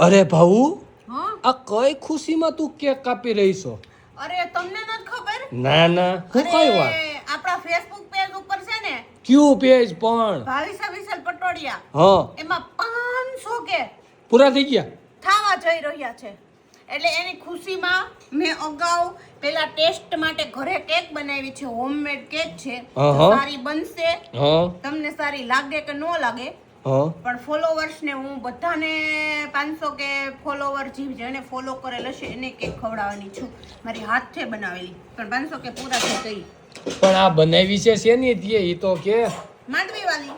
અરે ભાઉ હા? આ કઈ ખુશીમાં તું કેક કાપી રહી છો અરે તમને નથી ખબર? ના ના હું કઈ વાત? આપણા ફેસબુક પેજ ઉપર છે ને ક્યુ પેજ પણ? ભાવિસા વિશાલ પટોડિયા હા. એમાં પાંચસો કે પૂરા થઈ ગયા? થાવા જઈ રહ્યા છે. એટલે એની ખુશીમાં મેં અગાઉ પેલા ટેસ્ટ માટે ઘરે કેક બનાવી છે હોમમેડ કેક છે. સારી બનશે. તમને સારી લાગે કે ન લાગે પણ ફોલોવર્સ ને હું બધાને પાંચસો કે ફોલોવર જેને ફોલો કરેલ હશે એને કેક ખવડાવવાની છું. મારી હાથે બનાવેલી પણ પાંચસો કે પૂરા થઈ ગઈ. પણ આ બનાવી છે શેની હતી એ? તો કે માંડવી વાલી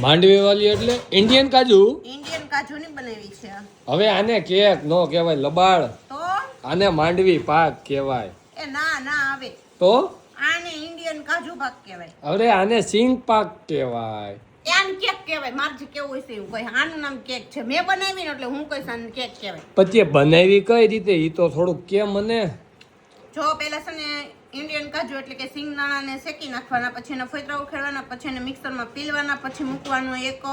માંડવી વાલી એટલે ઇન્ડિયન કાજુ? ઇન્ડિયન કાજુ ની બનાવી છે. હવે આને કેક નો કહેવાય લબાડ. તો? આને માંડવી પાક કહેવાય. એ ના ના આવે. તો? આને ઇન્ડિયન કાજુ પાક કહેવાય. અરે આને સિંગ પાક કહેવાય. આને કેક કહેવાય. માર જે કેવું હોય છે એવું કોઈ આનું નામ કેક છે. મેં બનાવી ને એટલે હું કહીશ આને કેક કહેવાય. પછી બનાવી કઈ રીતે? એ તો થોડુંક કે મને. જો પેલા છે ને ઇન્ડિયન કાજુ એટલે કે સિંગદાણાને શેકી નાખવાના પછી એના ફોતરા ઉખેડવાના પછી એને મિક્સરમાં પીલવાના પછી મૂકવાનું એક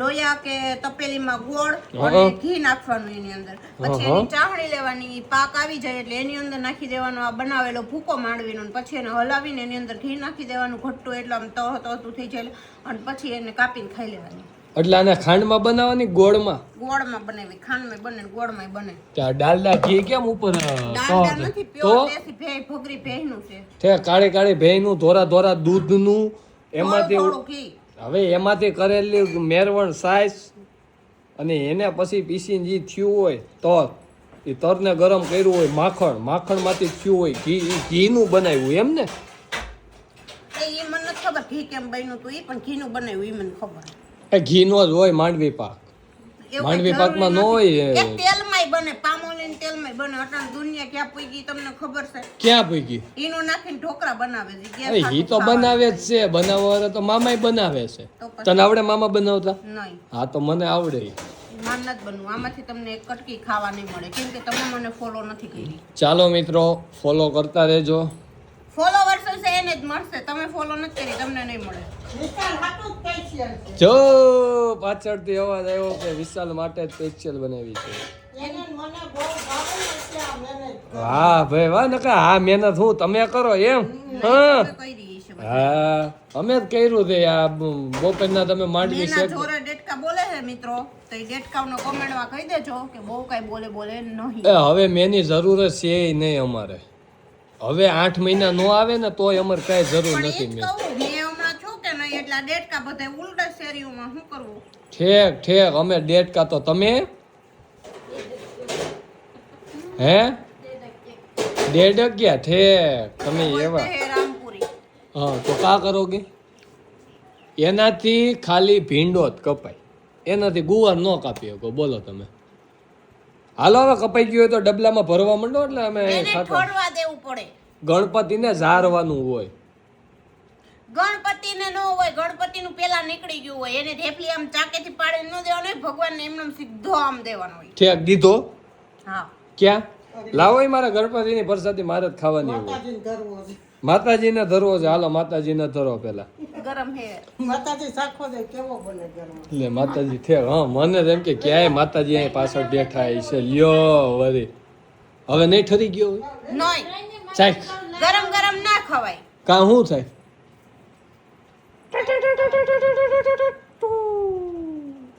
લોયા કે તપેલીમાં ગોળ અને ઘી નાખવાનું એની અંદર. પછી એની ચાહણી લેવાની પાક આવી જાય એટલે એની અંદર નાખી દેવાનો આ બનાવેલો ભૂકો માંડવીનો પછી એને હલાવીને એની અંદર ઘી નાખી દેવાનું ઘટ્ટું એટલે આમ તહ તહતું થઈ જાય અને પછી એને કાપીને ખાઈ લેવાની. એટલે આને ખાંડમાં બનાવવાની? ગોળમાં? ગોળમાં બનાવી ખાંડમાં બને ગોળમાં બને. ત્યાં ડાલડા ઘી કેમ ઉપર તો નથી તો? પ્યોર દેશી ભેય ભગરી ભેયનું છે. તે કાળે કાળે ભેંનું ધોરા ધોરા દૂધનું એમાંથી હવે એમાંથી કરેલી મેરવણ સાઈઝ અને એને પછી પીસીને જે થયું હોય તર. એ તરને ગરમ કર્યું હોય માખણ માખણમાંથી થયું હોય ઘી ઘીનું બનાવ્યું એમ ને? એ મને ખબર ઘી કેમ બન્યું તું એ પણ ઘીનું બનાવ્યું એ મને ખબર. એ ઘીનો જ હોય માંડવી પાક. માંડવી પાકમાં ન હોય. એ. એ તેલમાંય બને પામોલીન તેલમાંય બને. અટાણ દુનિયા ક્યાં પૂગી તમને ખબર છે? ક્યાં પૂગી ઈનો નાખીને ઢોકળા બનાવે છે ઈ તો બનાવે જ છે. બનાવવા તો મામાય બનાવે છે. તને આવડે મામા બનાવતા? નહીં. હા તો મને આવડે. માન નથી બનવું. આમાંથી તમને એક કટકી ખાવા નહીં મળે. કેમ કે તમે મને ફોલો નથી કરી. ચાલો મિત્રો ફોલો કરતા રહેજો. ફોલોવર્સ હશે એને જ મળશે. તમે ફોલો નથી કરી તમને નહીં મળે. જો પાછળથી અવાજ આવ્યો કે વિશાલ માટે જ સ્પેશિયલ બનાવી છે. હા ભાઈ વાહ નકા હા મહેનત હું તમે કરો એમ? હા. હા અમે જ કર્યું છે આ બ- બપોરના તમે માંડવી છે ડેટકા બોલે છે મિત્રો તો એ ડેટકાનો કોમેન્ટમાં કહી દેજો કે બહુ કઈ બોલે બોલે નહીં. હવે મેની જરૂર છે નહીં અમારે. હવે આઠ મહિના નો આવે ને તોય અમારે કઈ જરૂર નથી મેં. હમણાં છું કે નહીં એટલે ડેટકા બધા ઉલટા શેરીઓમાં શું કરવું? ઠેક ઠેક અમે ડેટ કા તો તમે? હે? ડેડ ગયા ઠેક તમે એવા. હે હા તો કા કરોગે? એનાથી ખાલી ભીંડો જ કપાય. એનાથી ગુવાર ન કાપી શકો બોલો તમે. હાલો હવે કપાઈ ગયું હોય તો ડબલામાં ભરવા માંડો એટલે અમે ઠોરવા દેવું પડે. ગણપતિને ઝારવાનું હોય. ગણપતિને ન હોય ગણપતિનું પેલા નીકળી ગયું હોય. એને થેપલી આમ ચાકેથી પાડીને ન દેવાનું હોય ભગવાનને એમને સીધો આમ દેવાનો હોય. ઠેક દીધો? હા. ક્યાં? લાવો મારા ગણપતિની પ્રસાદી મારે જ ખાવાની હોય. માતાજીને ધરવો છે. હાલો માતાજીને ધરો પેલા. ગરમ હે. માતાજી સાખો દે કેવો બને ગરમ? એટલે માતાજી થે હા મને એમ કે ક્યાંય માતાજી અહીં પાછળ બેઠા છે. લ્યો વરી હવે નહીં ઠરી ગયો નહીં ચાલ ગરમ ગરમ ના ખવાય. કા શું થાય?